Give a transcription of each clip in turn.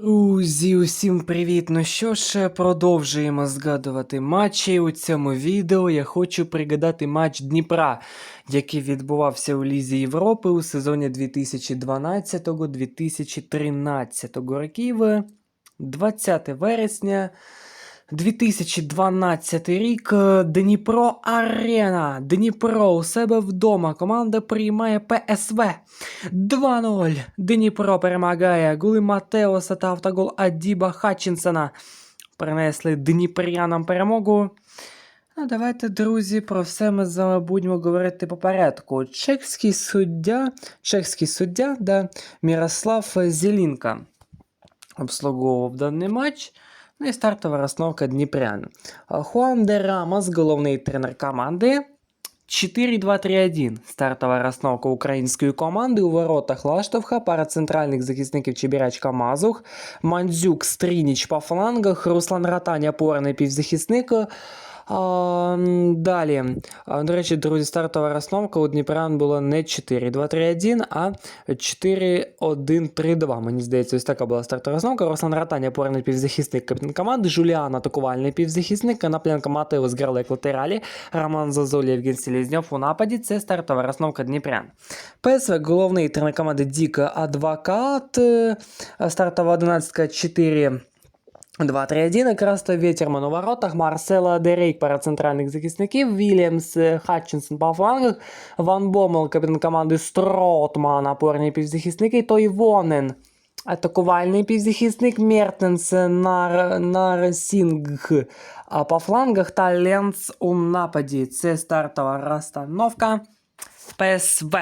Друзі, усім привіт! Ну що ж, продовжуємо згадувати матчі. У цьому відео я хочу пригадати матч Дніпра, який відбувався у Лізі Європи у сезоні 2012-2013 років. 20 вересня 2012 рік. Дніпро Арена. Дніпро у себе вдома. Команда приймає ПСВ. 2-0. Дніпро перемагає. Гули Матеоса та автогол Адіба Хатчинсона принесли дніпрянам перемогу. Ну, давайте, друзі, про все ми будемо говорити по порядку. Чеський суддя, чеський суддя, да, Мірослав Зелінка обслуговував даний матч. Ну і стартова розновка Дніпрян. Хуан де Рамос, головний тренер команди. 4-2-3-1. Стартова розновка української команди у воротах Лаштовха, пара центральних захисників Чебірячка Мазух, Мандзюк Стрініч по флангах, Руслан Ратань опорний півзахисник. А, далі. До речі, друзі, стартова розновка у Дніпрян була не 4-2-3-1, а 4-1-3-2. Мені здається, ось така була стартова розновка. Руслан Ратань опорний півзахисник капітан команди, Жуліан атакувальний півзахисник, Канапленко Матеус грали як латералі, Роман Зазулі, Євген Селезньов у нападі. Це стартова розновка Дніпрян. ПСВ головний тренер команди Дік Адвокат. Е, Стартова 11 4 2-3-1, якраз то Ветерман у воротах, Марсело Дерейк пара центральних захисників, Вільямс, е, Хатчинсон по флангах, Ван Бомел, капітан команди Стротман, опорні півзахисники, Тойвонен, атакувальний півзахисник, Мертенс, Нар, Нарсінг а по флангах та Ленц у нападі. Це стартова розстановка ПСВ.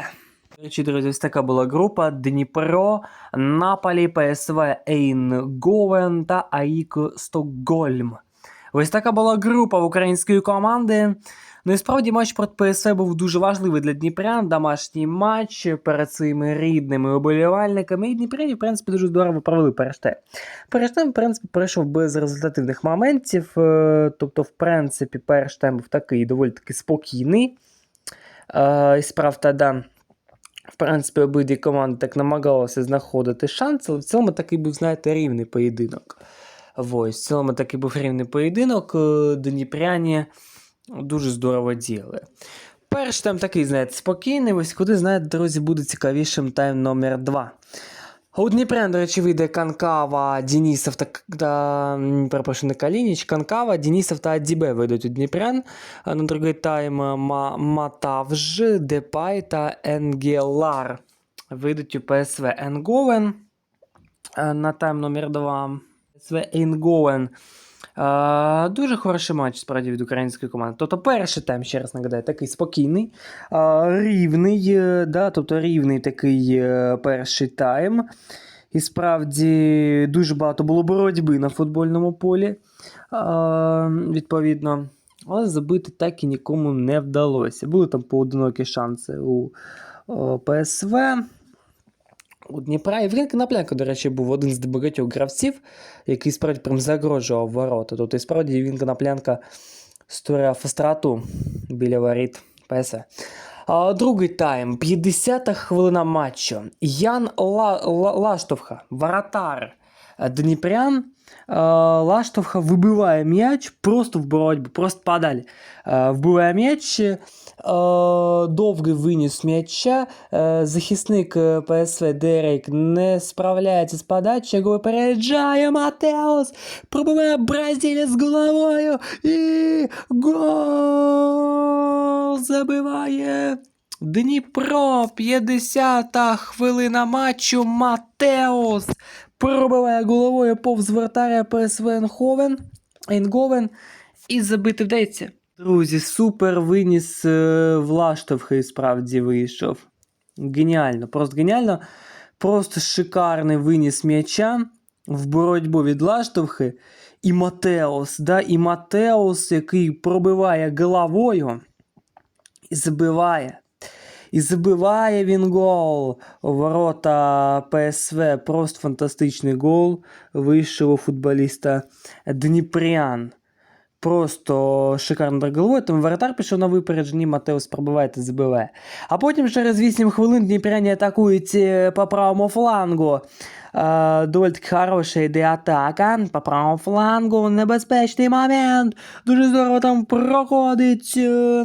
Речі, друзі, ось така була група Дніпро, Наполі, ПСВ Ейнговен та АІК Стокгольм. Ось така була група української команди. Ну і справді матч проти ПСВ був дуже важливий для Дніпрян. Домашній матч перед своїми рідними оболівальниками. І Дніпряні, в принципі, дуже здорово провели переште. Перештем, в принципі, пройшов без результативних моментів. Е, Тобто, в принципі, перший тайм був такий доволі таки спокійний. Е, справ да. В принципі, обидві команди так намагалися знаходити шанс, але в цілому такий був, знаєте, рівний поєдинок. Ось, в цілому такий був рівний поєдинок. е, Дніпряні дуже здорово діяли. Перший тайм такий, знаєте, спокійний, ось куди, знаєте, друзі, буде цікавішим тайм номер 2. У Дніпрян, до речі, вийде Канкава, Денісов та, та перепрошую, не Калініч, Канкава, Денісов та Дібе вийдуть у Дніпрян. На другий тайм Ма- Матавж, Депай та Енгелар вийдуть у ПСВ Енговен. Е, На тайм номер 2 ПСВ Енговен. Е, Дуже хороший матч справді від української команди. Тобто перший тайм, ще раз нагадаю, такий спокійний, е, рівний, е, да, тобто рівний такий перший тайм. І справді дуже багато було боротьби на футбольному полі. е, Відповідно. Але забити так і нікому не вдалося. Були там поодинокі шанси у ПСВ. У Дніпра Євген Конопленко, до речі, був один з багатьох гравців, який справді прям загрожував ворота. Тобто, і справді Євген Конопленко створив страту біля воріт ПСВ. А, другий тайм, 50-та хвилина матчу. Ян Ла, Ла, Лаштовха, воротар е, Дніпрян. Е, Лаштовха вибиває м'яч просто в боротьбу, просто подалі. Е, Вбиває м'яч, е, довгий виніс м'яча. Захисник ПСВ Дерек не справляється з подачею, його випереджає Матеус, пробиває Бразилія головою і гол забиває. Дніпро, 50-та хвилина матчу. Матеус пробиває головою повз вратаря ПСВ Ейнховен, Ейнговен і забити вдається. Друзі, супер виніс е, в Лаштовхи справді вийшов. Геніально, просто геніально. Просто шикарний виніс м'яча в боротьбу від Лаштовхи. І Матеус, да, і Матеус, який пробиває головою і забиває. І забиває він гол ворота ПСВ. Просто фантастичний гол вищого футболіста Дніпрян. Просто шикарно головою. Тому воротар пішов на випередженні, Матеус пробиває та забиває. А потім через 8 хвилин Дніпряні атакують е, по правому флангу. Доволі таки хороша йде атака. По правому флангу небезпечний момент. Дуже здорово там проходить е,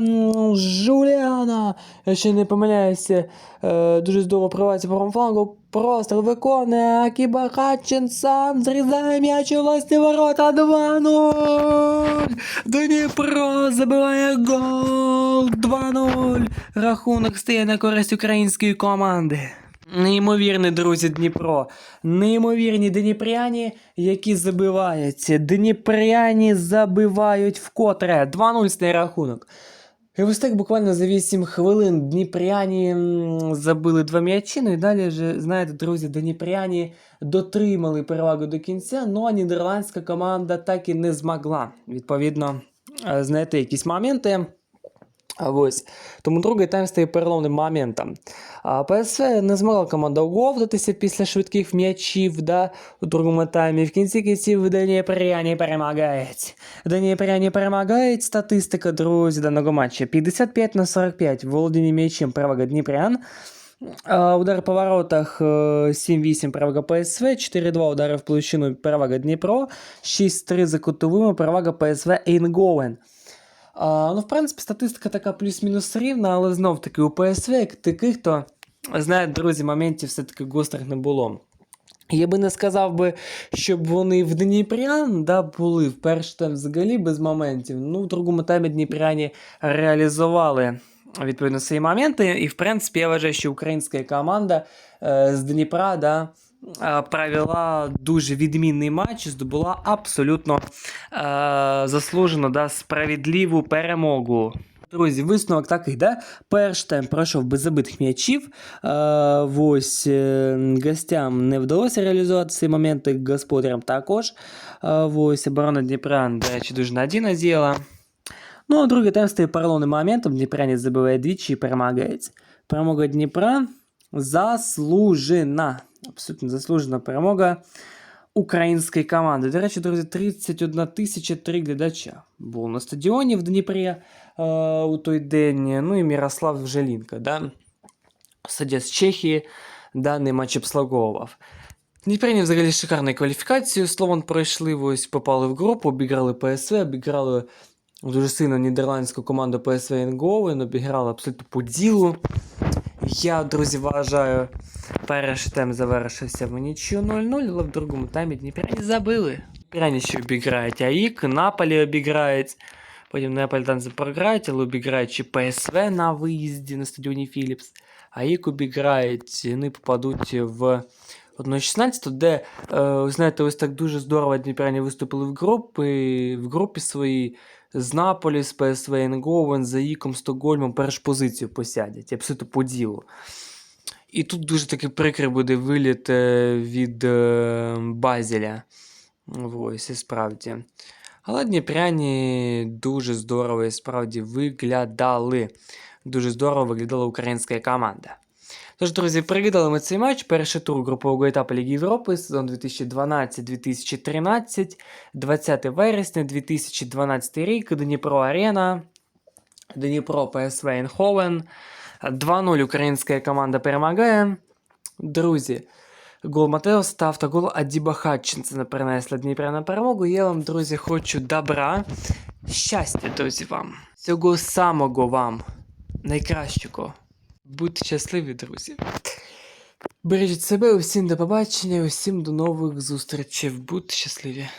Жуліана. Я ще не помиляюся. Е, дуже здорово проводиться по правому флангу. Просто виконує Акіба Хатчинсон. Зрізає м'яч у власні ворота 2-0. Дніпро забиває гол 2-0. Рахунок стає на користь української команди. Неймовірні, друзі, Дніпро. Неймовірні дніпряні, які забиваються. Дніпряні забивають вкотре. 2-0 стає рахунок. І ось так буквально за 8 хвилин Дніпряні забили два м'ячі. Ну і далі вже, знаєте, друзі, Дніпряні дотримали перевагу до кінця, ну а нідерландська команда так і не змогла. Відповідно, е, знайти якісь моменти. А Ось. Тому другий тайм стає переломним моментом. А ПСВ не змогла команда оговтатися після швидких м'ячів да, у другому таймі. В кінці кінців Дніпряні перемагають. Дніпряні перемагають. Статистика, друзі, даного матча. 55 на 45. Володіння м'ячем перевага Дніпрян. Удар по воротах е, 7-8 перевага ПСВ, 4-2 удари в площину перевага Дніпро, 6-3 за кутовими перевага ПСВ Ейнговен. А, ну, в принципі, статистика така плюс-мінус рівна, але знов таки у ПСВ, як таких, то, знаєте, друзі, моментів все-таки гострих не було. Я би не сказав би, щоб вони в Дніпрян да, були в перший тайм взагалі без моментів. Ну, в другому таймі Дніпряні реалізували відповідно свої моменти. І, в принципі, я вважаю, що українська команда е, з Дніпра да, провела дуже відмінний матч, здобула абсолютно е, заслужено да, справедливу перемогу. Друзі, висновок такий, да? Перший тайм пройшов без забитих м'ячів. Е, ось е, гостям не вдалося реалізувати ці моменти, господарям також. Е, ось оборона Дніпра, до речі, дуже надійно діяла. Ну, а другий тайм стає паралельним моментом. Дніпрянець забиває двічі і перемагається. Перемога Дніпра заслужена. Абсолютно заслужена перемога української команди. До речі, друзі, 31 тисяча три глядача було на стадіоні в Дніпрі е, у той день. Ну і Мірослав Желінка, да? суддя з Чехії, даний матч обслуговував. Дніпряні взагалі шикарну кваліфікацію. Словом, пройшли, ось попали в групу, обіграли ПСВ, обіграли дуже сильно нідерландську команду PSV Eindhoven, обіграли абсолютно по ділу. Я, друзі, вважаю, перший тайм завершився в нічию 0-0, але в другому таймі Дніпряні забили. Дніпряні ще обіграють АІК, Наполі обіграють. Потім Неаполітанці програють, але обіграють ще ПСВ на виїзді на стадіоні Філіпс. АІК обіграють, і вони попадуть в 1-16, де, е, ви знаєте, ось так дуже здорово Дніпряні виступили в групі, в групі своїй З Наполі, з ПСВ Eindhoven, з АІКом, Стокгольмом першу позицію посядять, абсолютно по ділу. І тут дуже таки прикрий буде виліт е, від е, Базеля. Ось, і справді. Але Дніпряні дуже здорово і справді виглядали. Дуже здорово виглядала українська команда. Тож, друзі, привідали ми цей матч. Перший тур групового етапу Ліги Європи, сезон 2012-2013, 20 вересня 2012 рік, Дніпро Арена, Дніпро ПСВ Eindhoven. 2-0 українська команда перемагає. Друзі, гол Матеоса та автогол Адіба Хатчинсона принесли Дніпря на перемогу. Я вам, друзі, хочу добра, щастя, друзі, вам. Всього самого вам. Найкращого. Будьте щасливі, друзі. Бережіть себе, усім до побачення, усім до нових зустрічей. Будьте щасливі.